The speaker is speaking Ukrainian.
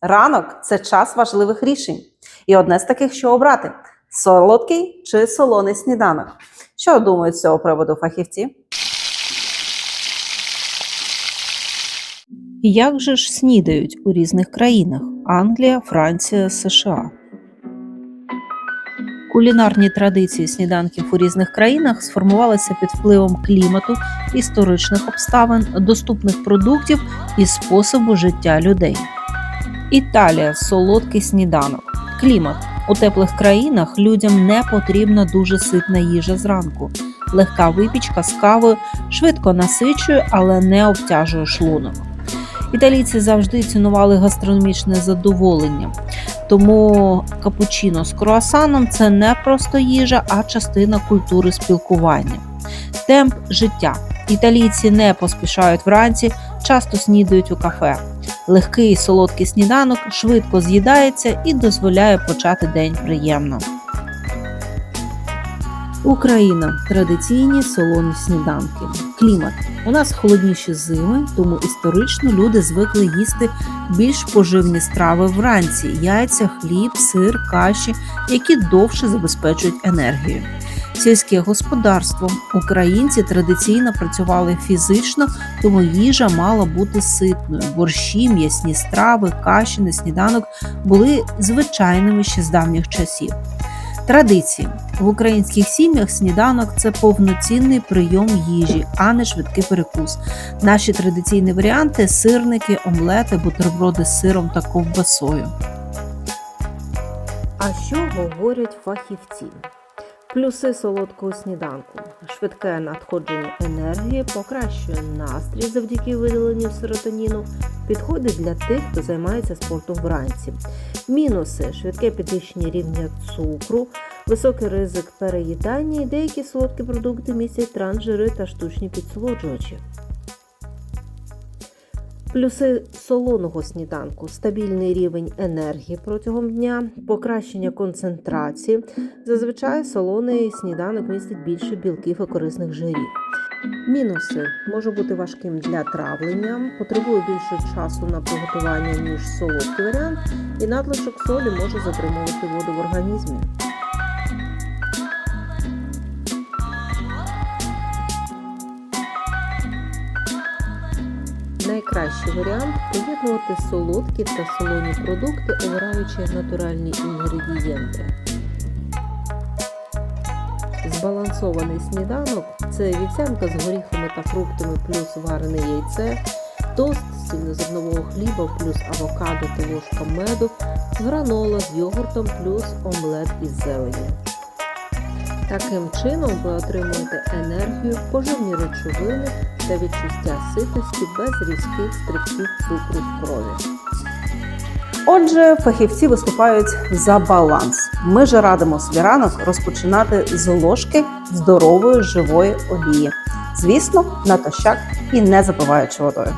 Ранок це час важливих рішень. І одне з таких, що обрати: солодкий чи солоний сніданок. Що думають з цього приводу фахівці? Як же ж снідають у різних країнах Англія, Франція, США? Кулінарні традиції сніданків у різних країнах сформувалися під впливом клімату, історичних обставин, доступних продуктів і способу життя людей. Італія солодкий сніданок. Клімат. У теплих країнах людям не потрібна дуже ситна їжа зранку. Легка випічка з кавою швидко насичує, але не обтяжує шлунок. Італійці завжди цінували гастрономічне задоволення, тому капучино з круасаном це не просто їжа, а частина культури спілкування. Темп життя. Італійці не поспішають вранці, часто снідають у кафе. Легкий солодкий сніданок швидко з'їдається і дозволяє почати день приємно. Україна традиційні солоні сніданки. Клімат. У нас холодніші зими, тому історично люди звикли їсти більш поживні страви вранці: яйця, хліб, сир, каші, які довше забезпечують енергію. Сільське господарство. Українці традиційно працювали фізично, тому їжа мала бути ситною. Борщі, м'ясні страви, каші на сніданок були звичайними ще з давніх часів. Традиції в українських сім'ях сніданок це повноцінний прийом їжі, а не швидкий перекус. Наші традиційні варіанти сирники, омлети, бутерброди з сиром та ковбасою. А що говорять фахівці? Плюси солодкого сніданку: швидке надходження енергії, покращує настрій завдяки виділенню серотоніну, підходить для тих, хто займається спортом вранці. Мінуси: швидке підвищення рівня цукру, високий ризик переїдання і деякі солодкі продукти містять трансжири та штучні підсолоджувачі. Плюси солоного сніданку: стабільний рівень енергії протягом дня, покращення концентрації. Зазвичай солоний сніданок містить більше білків і корисних жирів. Мінуси може бути важким для травлення, потребує більше часу на приготування, ніж солодкий варіант, і надлишок солі може затримувати воду в організмі. Найкращий варіант поєднувати солодкі та солоні продукти, обираючи натуральні інгредієнти. Збалансований сніданок це вівсянка з горіхами та фруктами плюс варене яйце, тост з цільнозернового хліба плюс авокадо та ложка меду, гранола з йогуртом плюс омлет із зелені. Таким чином ви отримуєте енергію, поживні речовини та відчуття ситості без різких стрибків цукру в крові. Отже, фахівці виступають за баланс. Ми ж радимо собі ранок розпочинати з ложки здорової живої олії. Звісно, натощак і не запиваючи водою.